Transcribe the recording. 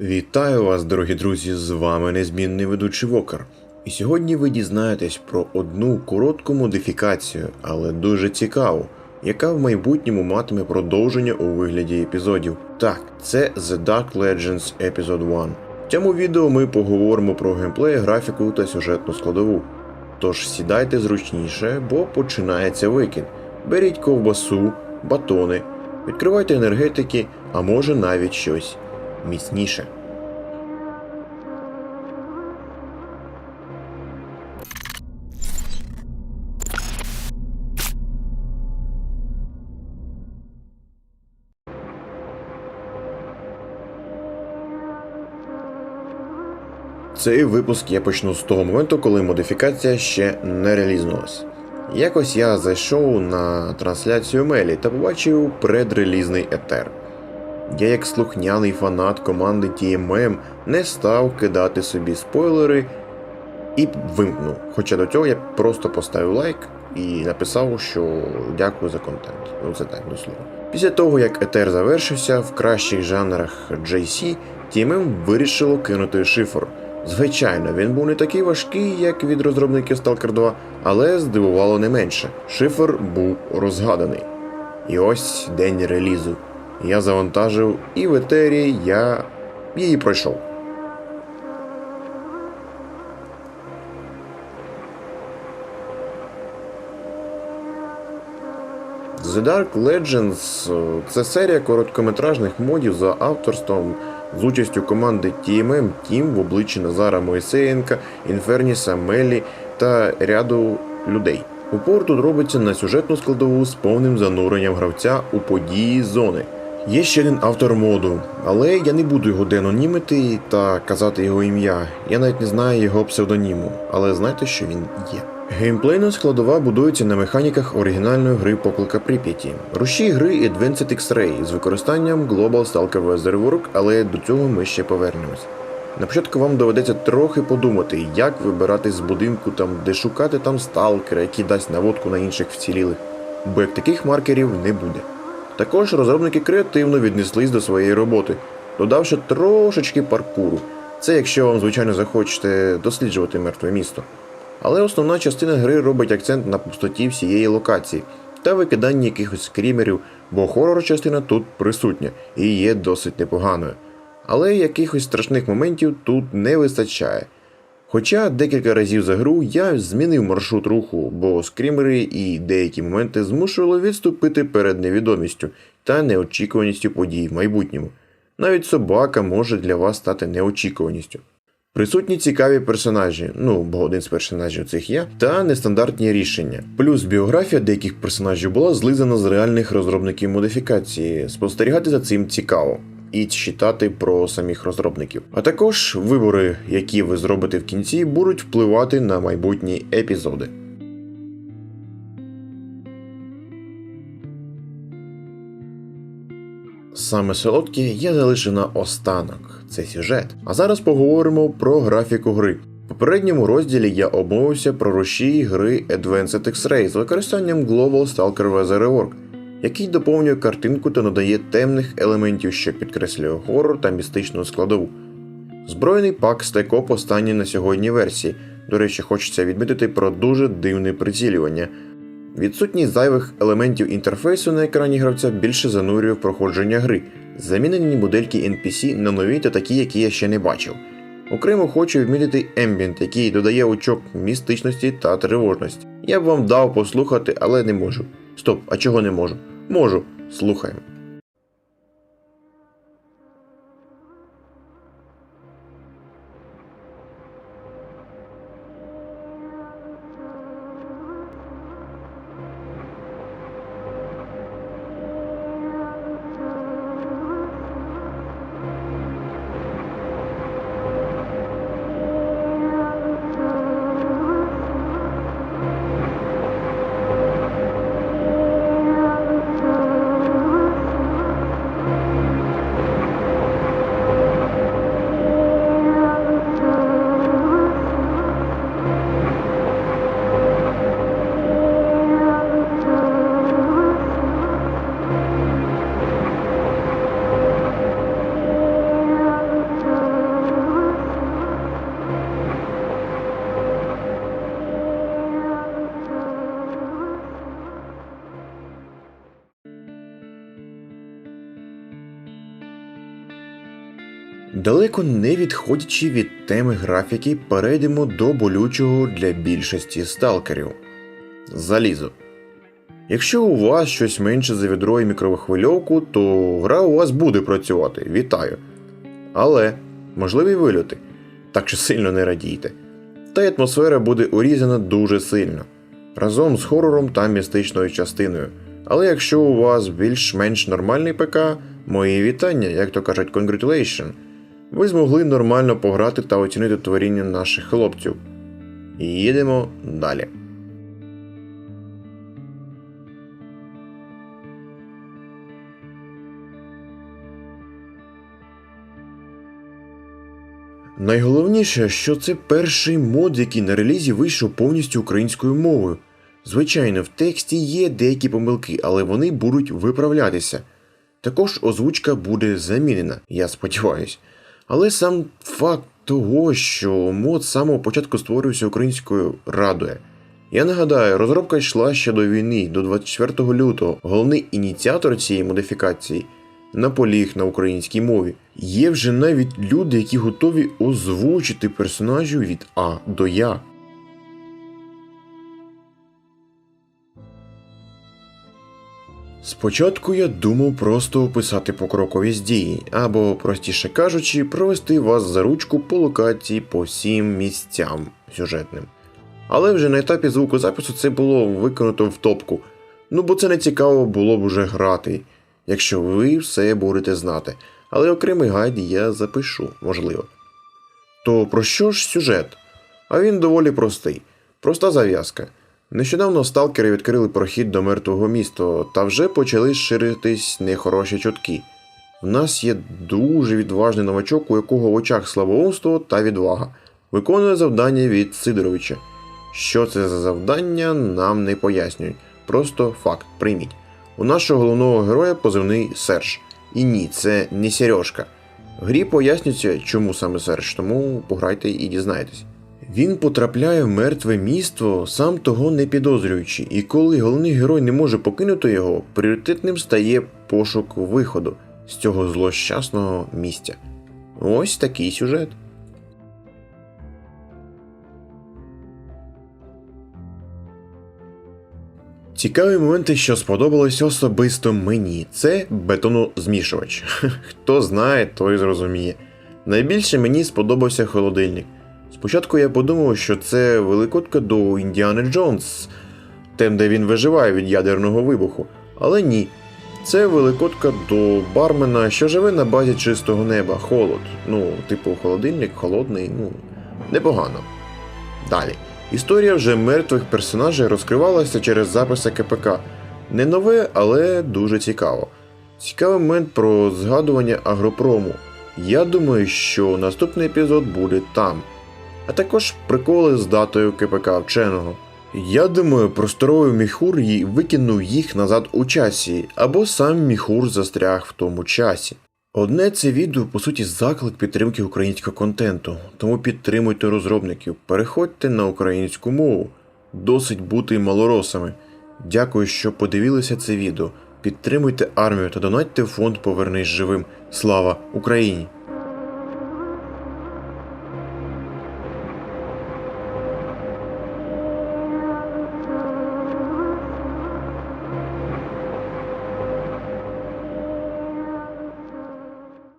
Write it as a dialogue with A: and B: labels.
A: Вітаю вас, дорогі друзі! З вами незмінний ведучий Вокер. І сьогодні ви дізнаєтесь про одну коротку модифікацію, але дуже цікаву, яка в майбутньому матиме продовження у вигляді епізодів. Так, це The Dark Legends Episode 1. В цьому відео ми поговоримо про геймплей, графіку та сюжетну складову. Тож сідайте зручніше, бо починається викид. Беріть ковбасу, батони, відкривайте енергетики, а може навіть щось міцніше. Цей випуск я почну з того моменту, коли модифікація ще не реалізнулась. Якось я зайшов на трансляцію Мелі та побачив предрелізний етер. Я, як слухняний фанат команди TMM, не став кидати собі спойлери і вимкнув. Хоча до цього я просто поставив лайк і написав, що дякую за контент. Ну це так до слова. Після того, як етер завершився в кращих жанрах JC, TMM вирішило кинути шифр. Звичайно, він був не такий важкий, як від розробників Stalker 2, але здивувало не менше. Шифр був розгаданий. І ось день релізу. Я завантажив, і в етері я її пройшов. The Dark Legends е, це серія короткометражних модів за авторством з участю команди TMM Team в обличчі Назара Моїсеєнка, Інферніса Мелі та ряду людей. Упор тут робиться на сюжетну складову з повним зануренням гравця у події зони. Є ще один автор моду, але я не буду його денонімити та казати його ім'я. Я навіть не знаю його псевдоніму, але знайте, що він є. Геймплейна складова будується на механіках оригінальної гри Поклика Прип'яті. Рушій гри Advanced X-Ray з використанням Global Stalker Weather Work, але до цього ми ще повернемось. На початку вам доведеться трохи подумати, як вибиратись з будинку, там, де шукати там сталкера, який дасть наводку на інших вцілілих, бо як таких маркерів не буде. Також розробники креативно віднеслись до своєї роботи, додавши трошечки паркуру. Це якщо вам, звичайно, захочете досліджувати мертве місто. Але основна частина гри робить акцент на пустоті всієї локації та викиданні якихось скрімерів, бо хорор частина тут присутня і є досить непоганою. Але якихось страшних моментів тут не вистачає. Хоча декілька разів за гру я змінив маршрут руху, бо скрімери і деякі моменти змушували відступити перед невідомістю та неочікуваністю подій в майбутньому. Навіть собака може для вас стати неочікуваністю. Присутні цікаві персонажі, ну бо один з персонажів цих я, та нестандартні рішення. Плюс біографія деяких персонажів була злизана з реальних розробників модифікації. Спостерігати за цим цікаво. І читати про самих розробників. А також вибори, які ви зробите в кінці, будуть впливати на майбутні епізоди. Саме солодке я залишу на останок. Це сюжет. А зараз поговоримо про графіку гри. В попередньому розділі я обмовився про рушій гри Advanced X-Ray з використанням Global Stalker Weather Rework, який доповнює картинку та надає темних елементів, що підкреслює хорор та містичну складову. Збройний пак стекоп останній на сьогодні версії. До речі, хочеться відмітити про дуже дивне прицілювання. Відсутність зайвих елементів інтерфейсу на екрані гравця більше занурює в проходження гри. Замінені модельки NPC на нові та такі, які я ще не бачив. Окремо хочу відмітити ембієнт, який додає очок містичності та тривожності. Я б вам дав послухати, але не можу. Стоп, а чого не можу? Можу. Слухаємо. Далеко не відходячи від теми графіки, перейдемо до болючого для більшості сталкерів залізо. Якщо у вас щось менше за відро і мікрохвильовку, то гра у вас буде працювати. Вітаю. Але можливі вильоти, так що сильно не радійте. Та й атмосфера буде урізана дуже сильно, разом з хорором та містичною частиною. Але якщо у вас більш-менш нормальний ПК, мої вітання, як то кажуть, congratulation, ви змогли нормально пограти та оцінити творіння наших хлопців. І їдемо далі. Найголовніше, що це перший мод, який на релізі вийшов повністю українською мовою. Звичайно, в тексті є деякі помилки, але вони будуть виправлятися. Також озвучка буде замінена, я сподіваюся. Але сам факт того, що мод з самого початку створювався українською, радує. Я нагадаю, розробка йшла ще до війни, до 24 лютого. Головний ініціатор цієї модифікації наполіг на українській мові. Є вже навіть люди, які готові озвучити персонажів від А до Я. Спочатку я думав просто описати покроковість дії, або, простіше кажучи, провести вас за ручку по локації по всім місцям сюжетним. Але вже на етапі звукозапису це було виконано в топку. Ну бо це не цікаво було б уже грати, якщо ви все будете знати. Але окремий гайд я запишу, можливо. То про що ж сюжет? А він доволі простий. Проста зав'язка. Нещодавно сталкери відкрили прохід до мертвого міста, та вже почали ширитись нехороші чутки. В нас є дуже відважний новачок, у якого в очах слабоумство та відвага. Виконує завдання від Сидоровича. Що це за завдання, нам не пояснюють. Просто факт, прийміть. У нашого головного героя позивний Серж. І ні, це не Сережка. В грі пояснюється, чому саме Серж, тому пограйте і дізнаєтесь. Він потрапляє в мертве місто, сам того не підозрюючи, і коли головний герой не може покинути його, пріоритетним стає пошук виходу з цього злощасного місця. Ось такий сюжет. Цікаві моменти, що сподобалось особисто мені, це бетонозмішувач. Хто знає, той зрозуміє. Найбільше мені сподобався холодильник. Спочатку я подумав, що це великодка до Індіани Джонс, тем, де він виживає від ядерного вибуху. Але ні. Це великодка до бармена, що живе на базі чистого неба, холод. Ну, типу, холодильник, холодний, ну, непогано. Далі. Історія вже мертвих персонажей розкривалася через записи КПК. Не нове, але дуже цікаво. Цікавий момент про згадування агропрому. Я думаю, що наступний епізод буде там. А також приколи з датою КПК вченого. Я думаю, просторовий міхур й викинув їх назад у часі, або сам міхур застряг в тому часі. Одне це відео, по суті, заклик підтримки українського контенту, тому підтримуйте розробників, переходьте на українську мову. Досить бути малоросами. Дякую, що подивилися це відео. Підтримуйте армію та донатьте фонд Повернись живим. Слава Україні!